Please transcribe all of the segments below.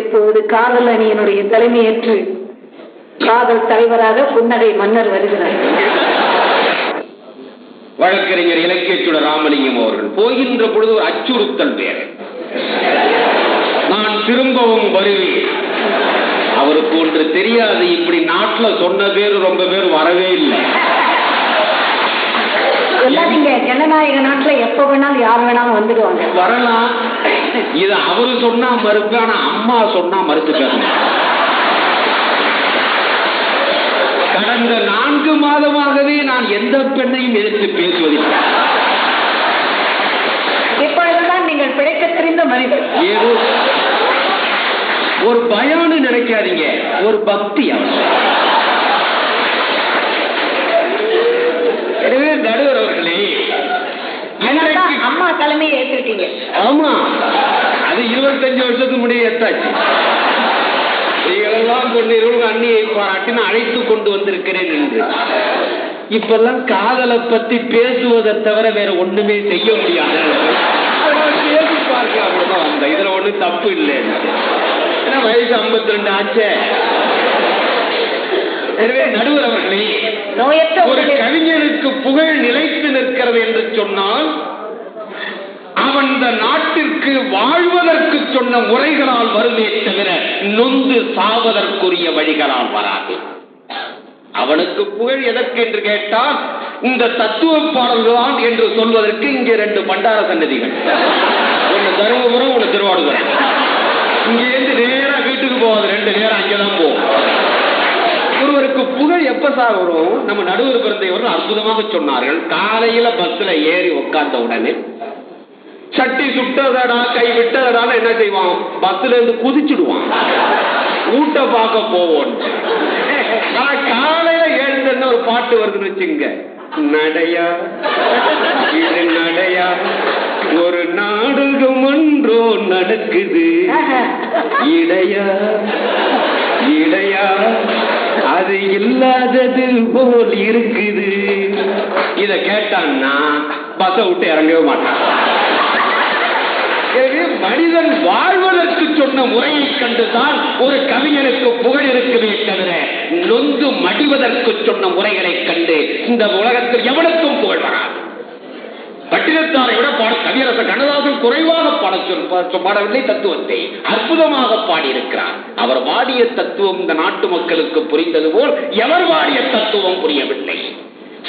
இப்போது காதல் அணியினுடைய தலைமையேற்று காதல் தலைவராக புன்னகை மன்னர் வருகிறார். வழக்கறிஞர் இலக்கியச்சுட ராமலிங்கம் அவர்கள் போகின்ற பொழுது ஒரு அச்சுறுத்தல் வேறு. நான் திரும்பவும் வருவேன். அவருக்கு ஒன்று தெரியாது இப்படி நாட்டுல சொன்ன பேர் ரொம்ப பேர் வரவே இல்லை. ஜனநாயக நாட்டுல எப்ப வேணாலும் யார் வேணாலும் வந்துடுவாங்க. வரலாம். இது அவரு சொன்னா மறுப்பு ஆனா அம்மா சொன்னா மறுத்துக்காங்க கடந்த நான்கு மாதமாகவே நான் எந்த பெண்ணையும் எதிர்த்து பேசுவதில்லை. இப்பொழுதுதான் நீங்கள் பிழைக்க தெரிந்த மனிதர். ஏதோ ஒரு பயம்னு நினைக்காதீங்க ஒரு பக்தி அவசியம் எனவே நடுவர் அவர்களே அதனாலதான் இன்றைக்கு- அம்மா தலைமையை ஏற்றுட்டீங்க ஆமா. அது இருபத்தஞ்சு வருஷத்துக்கு முடிய எத்தாச்சு நீங்களெல்லாம் சொன்னீர்கள் அண்ணியை பாராட்டி நான் அழைத்து கொண்டு வந்திருக்கிறேன் என்று. இப்பெல்லாம் காதலை பத்தி பேசுவதை தவிர வேற ஒண்ணுமே செய்ய முடியாது. பேசி பார்க்க அவ்வளவுதான். இதுல ஒண்ணும் தப்பு இல்லை. ஏன்னா வயசு 52 ரெண்டு ஆச்சே. எனவே நடுவர் அவர்களே ஒரு உடலில் கவிஞனுக்கு புகழ் நிலைத்து நிற்கிறது என்று சொன்னால் அந்த நாட்டிற்கு வாழ்வதற்கு சொன்ன முறைகளால் வருமே தவிர நொந்து சாவதற்குரிய வழிகளால் வராது. அவனுக்கு புகழ் எதற்கு என்று கேட்டால் இந்த தத்துவ பாடல்தான் என்று சொல்வதற்கு இங்கே ரெண்டு பண்டார சன்னதிகள். ஒன்று தருமபுரம் ஒன்று திருவாடுதுறை. இங்க இருந்து நேரா வீட்டுக்கு போவாது ரெண்டு நேரம் அங்கதான் போகும் ஒருவருக்கு புகழ் எப்ப சார் வரும்? நம்ம நடுவர் பிறந்தவர்கள் அற்புதமாக சொன்னார்கள். காலையில பஸ்ல ஏறி உட்கார்ந்த உடனே சட்டி சுட்டதடா கை விட்டதடான்னு என்ன செய்வான்? பஸ்ல இருந்து குதிச்சுடுவான். ஊட்ட பார்க்க போவோம். ஆனா காலையில எழுந்தன்னு ஒரு பாட்டு வருதுன்னு வச்சுங்க நடையா இது நடையா. ஒரு நாடகம் ஒன்றோ நடக்குது. இடையா இடையா. அது இல்லாதது போல் இருக்குது. இத கேட்டான்னா பச விட்டு இறங்கவே மாட்டான். மனிதன் வாழ்வதற்கு சொன்ன முறையை கண்டுதான் ஒரு கவிஞனுக்கு புகழ் இருக்குமே தவிர நொந்து மடிவதற்கு சொன்ன முறைகளை கண்டு இந்த உலகத்தில் எவனுக்கும் புகழ் வராது. பட்டினத்தாரை விட பாட கவியரச கண்ணதாசன் குறைவாக பாட சொல் பாடவில்லை தத்துவத்தை அற்புதமாக பாடியிருக்கிறார். அவர் வாடிய தத்துவம் இந்த நாட்டு மக்களுக்கு புரிந்தது போல் எவர் வாடிய தத்துவம் புரியவில்லை.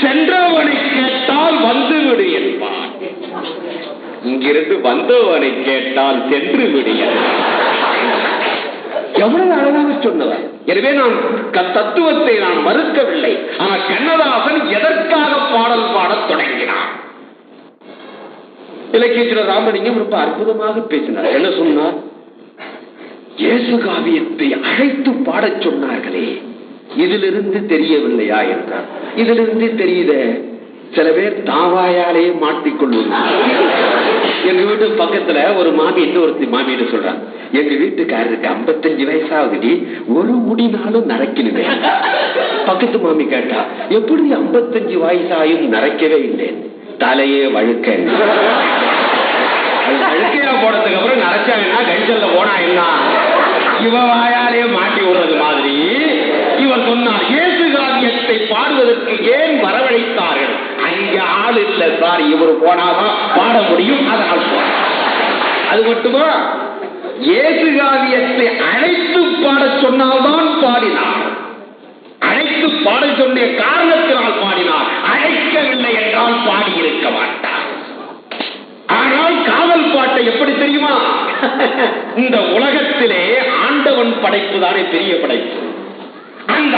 சென்றவனை கேட்டால் வந்துவிடு என்பார். இங்கிருந்து வந்தவனை கேட்டால் சென்று விடிய எவ்வளவு அழகாக சொன்னவர். எனவே நான் தத்துவத்தை நான் மறுக்கவில்லை. ஆனால் கண்ணதாசன் எதற்காக பாடல் பாடத் தொடங்கினார்? இலக்கியத்தில் ராமலிங்கம் ரொம்ப அற்புதமாக பேசினார். என்ன சொன்னார்? இயேசு காவியத்தை அழைத்து பாடச் சொன்னார்களே. இதிலிருந்து தெரியவில்லையா என்றார். இதிலிருந்து தெரியுத. சில பேர் தாவாயாலேயே மாட்டிக்கொள்வது எங்க வீட்டு பக்கத்துல ஒரு மாமி இன்னொருத்தி மாமின்னு சொல்றாங்க. எங்க வீட்டுக்காரருக்கு 55 வயசாகுதுடி ஒரு முடினாலும் நரைக்கணுமே பக்கத்து மாமி கேட்டா எப்படி 55 வயசாயும் நரைக்கவே இல்லை? தலையே வழுக்க. அது அழுக்கையா போனதுக்கு அப்புறம் நரைச்சாங்கன்னா கஞ்சல்ல போனா என்ன? இவ வாயாலே மாட்டி விடுறது மாதிரி. இவர் சொன்னார் இயேசு காரியத்தை பாடுவதற்கு ஏன் வரவழைத்தார்கள்? அங்க ஆள் இல்லை சார் இவர் போனாதான் பாட முடியும் அதனால் அது மட்டுமா? இயேசு காவியத்தை அழைத்து பாட சொன்னால்தான் பாடினார். அழைத்து பாட சொன்ன காரணத்தினால் பாடினார். அழைக்கவில்லை என்றால் பாடியிருக்க மாட்டார். ஆனால் காதல் பாட்டை எப்படி தெரியுமா? இந்த உலகத்திலே ஆண்டவன் படைப்பு தானே பெரிய படைப்பு. அந்த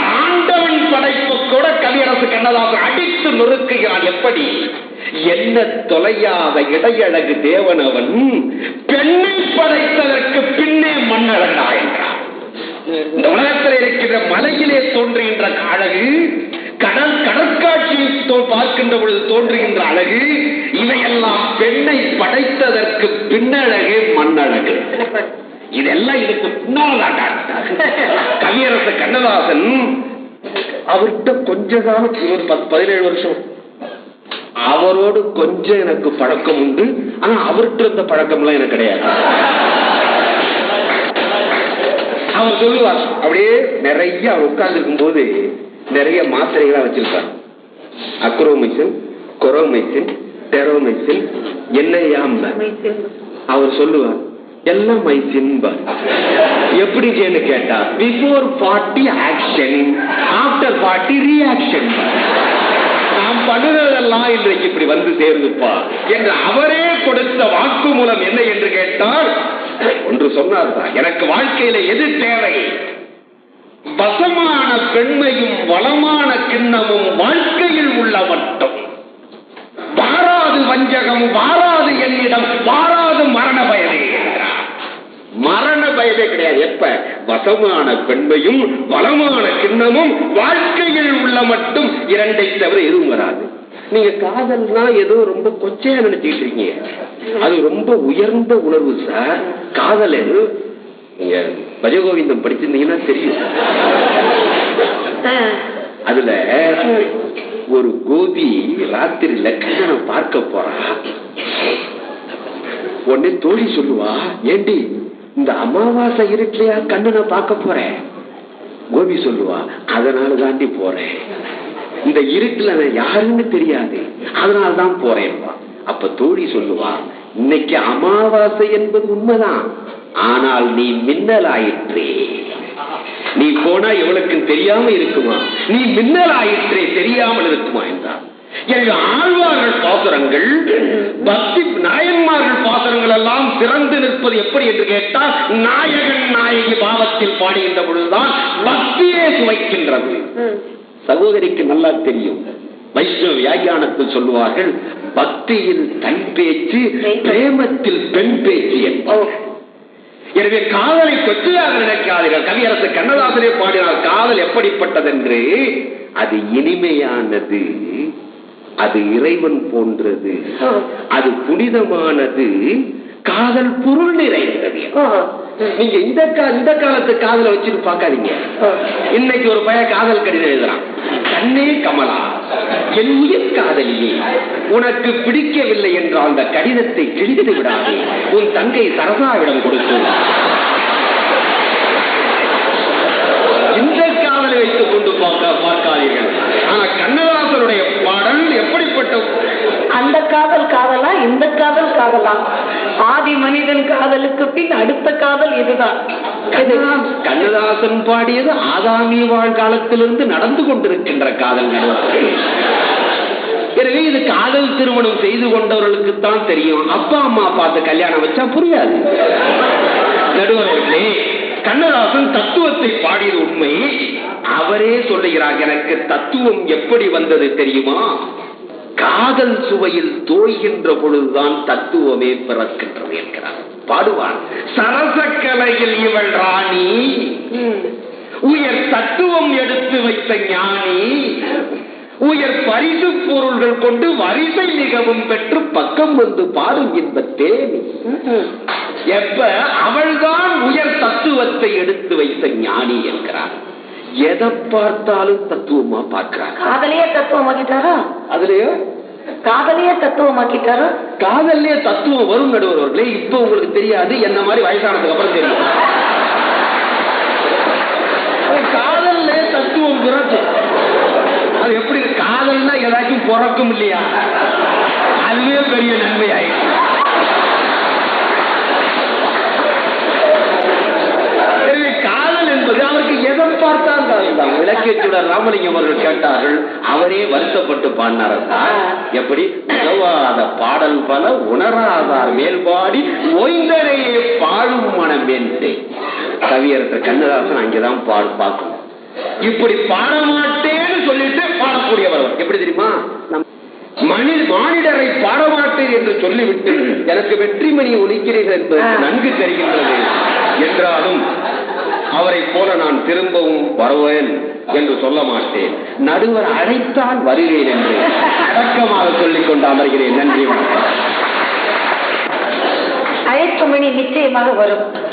படைப்பு கூட கவியரசு கண்ணதாசன் அடித்து நொறுக்குகிறான். எப்படி? என்ன தொலையாத இடையழகு தேவனவன் பெண்ணை படைத்ததற்கு பின்னே மண்ணழகா என்றான். இந்த உலகத்தில் இருக்கின்ற மலையிலே தோன்றுகின்ற அழகு கடல் கடற்காட்சியை பார்க்கின்ற பொழுது தோன்றுகின்ற அழகு இவையெல்லாம் பெண்ணை படைத்ததற்கு பின்னழகே மண்ணழகு. இதெல்லாம் இதுக்கு பின்னால் கவியரசு கண்ணதாசன் அவர்கிட்ட கொஞ்ச காலம் ஒரு பத்து பதினேழு வருஷம். அவரோடு கொஞ்சம் எனக்கு பழக்கம் உண்டு. ஆனா அவர்கிட்ட இருந்த பழக்கம்லாம் எனக்கு கிடையாது. அவர் சொல்லுவார் அப்படியே நிறைய அவர் உட்கார்ந்து போது நிறைய மாத்திரைகளா வச்சிருப்பார். அக்ரோமைசின் கொரோமைசின் டெரோமைசின் என்னையாம் அவர் சொல்லுவார் எல்லாம் மைசின்பார் எப்படி செய்யன்னு கேட்டா before party action after party reaction நாம் பண்ணுறதெல்லாம் இன்றைக்கு இப்படி வந்து சேர்ந்துப்பா என்று அவரே கொடுத்த வாக்கு மூலம் என்ன என்று கேட்டால் ஒன்று சொன்னார் எனக்கு வாழ்க்கையில எது தேவை? வசமான பெண்மையும் வளமான கிண்ணமும் வாழ்க்கையில் உள்ள மட்டும். வாராது வஞ்சகம் வாராது என்னிடம் வாராது மரண பயனே மரண பயமே கிடையாது. எப்ப? வசமான பெண்மையும் வளமான கிண்ணமும் வாழ்க்கையில் உள்ள மட்டும் இரண்டை தவிர எதுவும் வராது. நீங்க காதல்னா ஏதோ ரொம்ப கொச்சையா நினைச்சுக்கிட்டு இருக்கீங்க அது ரொம்ப உயர்ந்த உணர்வு சார். காதல் நீங்க பஜகோவிந்தம் படிச்சிருந்தீங்கன்னா தெரியும். அதுல ஒரு கோபி ராத்திரியில கண்ணனை பார்க்க போறா. உடனே தோழி சொல்லுவா ஏண்டி இந்த அமாவாசை கண்ணு நான் பார்க்க போறேன். கோபி சொல்லுவா அதனால தாண்டி போறேன். இந்த இருட்டுல நான் யாருன்னு தெரியாது. அதனால தான் அப்ப தோழி சொல்லுவா இன்னைக்கு அமாவாசை என்பது உண்மைதான். ஆனால் நீ மின்னல் ஆயிற்றே நீ போனா எவனுக்கு தெரியாம இருக்குமா? நீ மின்னல் ஆயிற்றே தெரியாமல் இருக்குமா? என்றார். எனவே ஆழ்வார்கள் பாசுரங்கள் பக்தி நாயன்மார்கள் பாசுரங்கள் எல்லாம் சிறந்து நிற்பது எப்படி என்று கேட்டால் நாயகன் நாயகி பாவத்தில் பாடுகின்ற பொழுதுதான் பக்தியே சுவைக்கின்றது. சகோதரிக்கு நல்லா தெரியும். வைஷ்ணவ வியாக்கியானத்தில் சொல்லுவார்கள் பக்தியில் தன் பேச்சு பிரேமத்தில் பெண் பேச்சு என்பார் எனவே காதலை கொச்சையாக நினைக்காதீர்கள். கவியரசு கண்ணதாசனே பாடினார் காதல் எப்படிப்பட்டதென்று அது இனிமையானது அது இறைவன் போன்றது அது புனிதமானது காதல் பொருள் நிறைந்தது நீங்க இந்த இந்த காலத்து காதலை வச்சுட்டு பார்க்காதீங்க. இன்னைக்கு ஒரு பையன் காதல் கடிதம் எழுதுறான். கண்ணே கமலா உயிர் காதலியே உனக்கு பிடிக்கவில்லை என்றால் அந்த கடிதத்தை கிழித்து விடாதே உன் தங்கை சரசாவிடம் கொடுத்து. இந்த காதலை வைத்துக் கொண்டு பார்க்க பார்க்காதீர்கள். ஆனா கண்ணதாசனுடைய பாடல் எப்படிப்பட்ட அந்த காதலா இந்த காதல் காதலாம் ஆதி மனிதன் காதலுக்கு பின் அடுத்த காதல் இதுதான். கண்ணதாசன் பாடியது ஆதாமி வாழ்காலத்திலிருந்து நடந்து கொண்டிருக்கின்ற காதல் எனவே இது காதல் திருமணம் செய்து கொண்டவர்களுக்கு தான் தெரியும். அப்பா அம்மா பார்த்து கல்யாணம் வச்சா புரியாது. நடுவர்களே கண்ணதாசன் தத்துவத்தை பாடியது உண்மை. அவரே சொல்லுகிறார் எனக்கு தத்துவம் எப்படி வந்தது தெரியுமா? காதல் சுவையில் தோய்கின்ற பொழுதுதான் தத்துவமே பிறக்கின்றது என்கிறார். பாடுவான் சரசக்கலையில் இவள் ராணி உயர் தத்துவம் எடுத்து வைத்த ஞானி உயர் பரிசு பொருள்கள் கொண்டு வரிசை மிகவும் பெற்று பக்கம் வந்து பாடும் இன்பத்தேனி எப்ப? அவள்தான் உயர் தத்துவத்தை எடுத்து வைத்த ஞானி என்கிறார். எதை பார்த்தாலும் தத்துவமா பார்க்கிறார். காதலையே தத்துவமாக்கிட்டாரா? அதுலயோ? காதலையே தத்துவமாக்கிட்டாரா? காதல்லே தத்துவம் வரும் நடுவர்களே இப்ப உங்களுக்கு தெரியாது என்ன மாதிரி வயசானதுக்கு அப்புறம் தெரியும். காதல்ல தத்துவம் பிறக்கும் அது எப்படி காதல்னா ஏதாச்சும் பிறக்கும் இல்லையா? அதுவே பெரிய நன்மை ஆயிடுச்சு எனவே காதல் என்பது அவருக்கு எதை தான் இலக்கியச்சுடர் ராமலிங்கம் அவர்கள் கேட்டார்கள் அவரே வருத்தப்பட்டு பாடினார்? எப்படி? உதவாத பாடல் பல உணராதார் மேல்பாடி ஓய்ந்தனையே பாடும் மனம் என்று. கவியரசர் கண்ணதாசன் அங்கேதான் பாடு பார்க்கணும் இப்படி பாட மாட்டேன்னு சொல்லிட்டு பாடக்கூடியவர். எப்படி தெரியுமா? நம் மனி மானிடரை பாடமாட்டேன் என்று சொல்லிவிட்டு எனக்கு வெற்றிமணி ஒலிக்கிறீர்கள் என்பது நன்கு தெரிகின்றது. என்றாலும் அவரை போல நான் திரும்பவும் வருவேன் என்று சொல்ல மாட்டேன். நடுவர் அழைத்தால் வருகிறேன் என்று அடக்கமாக சொல்லிக் கொண்டு அமர்கிறேன். நன்றி வணக்கம். அழைப்பு மணி நிச்சயமாக வரும்.